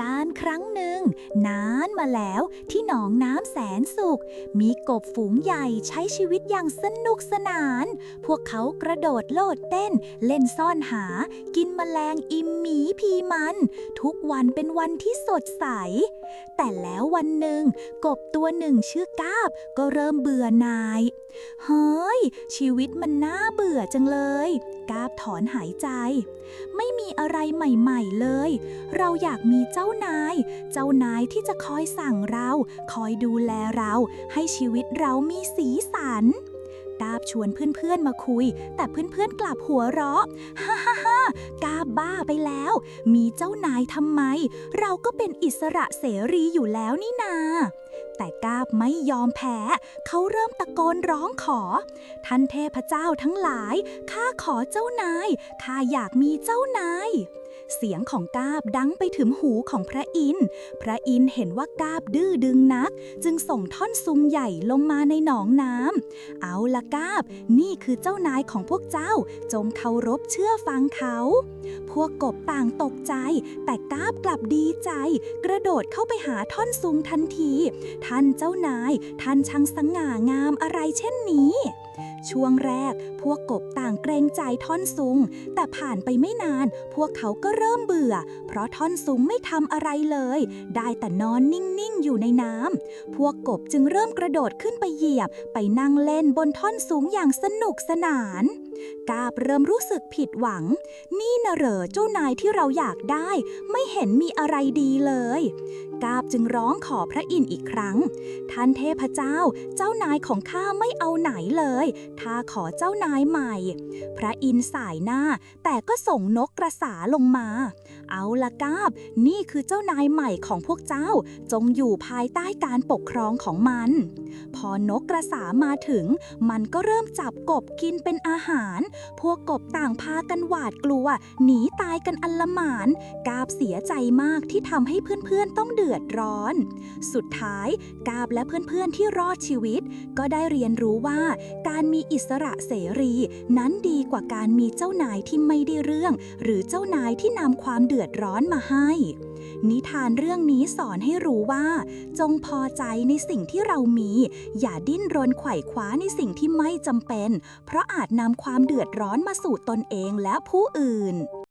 การครั้งหนึ่ง นานมาแล้วที่หนองน้ำแสนสุข มีกบฝูงใหญ่ใช้ชีวิตอย่างสนุกสนาน พวกเขากระโดดโลดเต้น เล่นซ่อนหา กินแมลงอิ่มหมีพีมัน ทุกวันเป็นวันที่สดใส แต่แล้ววันหนึ่ง กบตัวหนึ่งชื่อกาบก็เริ่มเบื่อหน่ายเฮ้ย ชีวิตมันน่าเบื่อจังเลย กาบถอนหายใจ ไม่มีอะไรใหม่ ๆเลย เราอยากมีเจ้านายเจ้านายที่จะคอยสั่งเรา คอยดูแลเรา ให้ชีวิตเรามีสีสันกาบชวนเพื่อนๆมาคุย แต่เพื่อนๆกลับหัวเราะ ฮ่าฮ่าฮ่ากาบบ้าไปแล้ว มีเจ้านายทำไม เราก็เป็นอิสระเสรีอยู่แล้วนี่นา แต่กาบไม่ยอมแพ้ เขาเริ่มตะโกนร้องขอ ท่านเทพเจ้าทั้งหลาย ข้าขอเจ้านาย ข้าอยากมีเจ้านาย เสียงของกาบดังไปถึงหูของพระอินทร์ พระอินทร์เห็นว่ากาบดื้อดึงนัก จึงส่งท่อนซุงใหญ่ลงมาในหนองน้ำ เอาละกาบ นี่คือเจ้านายของพวกเจ้า จงเคารพเชื่อฟังเขา พวกกบต่างตกใจ แต่กาบกลับดีใจ กระโดดเข้าไปหาท่อนซุงทันทีท่านเจ้านาย ท่านช่างสง่างามอะไรเช่นนี้ ช่วงแรกพวกกบต่างเกรงใจท่อนซุง แต่ผ่านไปไม่นาน พวกเขาก็เริ่มเบื่อ เพราะท่อนซุงไม่ทำอะไรเลย ได้แต่นอนนิ่ง ๆ อยู่ในน้ำพวกกบจึงเริ่มกระโดดขึ้นไปเหยียบ ไปนั่งเล่นบนท่อนสูงอย่างสนุกสนาน กาบเริ่มรู้สึกผิดหวัง นี่นะเหรอเจ้านายที่เราอยากได้ ไม่เห็นมีอะไรดีเลยกาบจึงร้องขอพระอินทร์อีกครั้ง ท่านเทพเจ้า เจ้านายของข้าไม่เอาไหนเลยข้าขอเจ้านายใหม่ พระอินทร์สายหน้า แต่ก็ส่งนกกระสาลงมา เอาละกาบ นี่คือเจ้านายใหม่ของพวกเจ้า จงอยู่ภายใต้การปกครองของมัน พอนกกระสามาถึง มันก็เริ่มจับกบกินเป็นอาหาร พวกกบต่างพากันหวาดกลัว หนีตายกันอันละหมาน กาบเสียใจมากที่ทำให้เพื่อนๆต้องเดืดือดร้อน สุดท้ายกาบและเพื่อนๆที่รอดชีวิต ก็ได้เรียนรู้ว่า การมีอิสระเสรี นั้นดีกว่าการมีเจ้านายที่ไม่ได้เรื่อง หรือเจ้านายที่นำความเดือดร้อนมาให้ นิทานเรื่องนี้สอนให้รู้ว่า จงพอใจในสิ่งที่เรามี อย่าดิ้นรนไขว่คว้าในสิ่งที่ไม่จำเป็น เพราะอาจนำความเดือดร้อนมาสู่ตนเองและผู้อื่น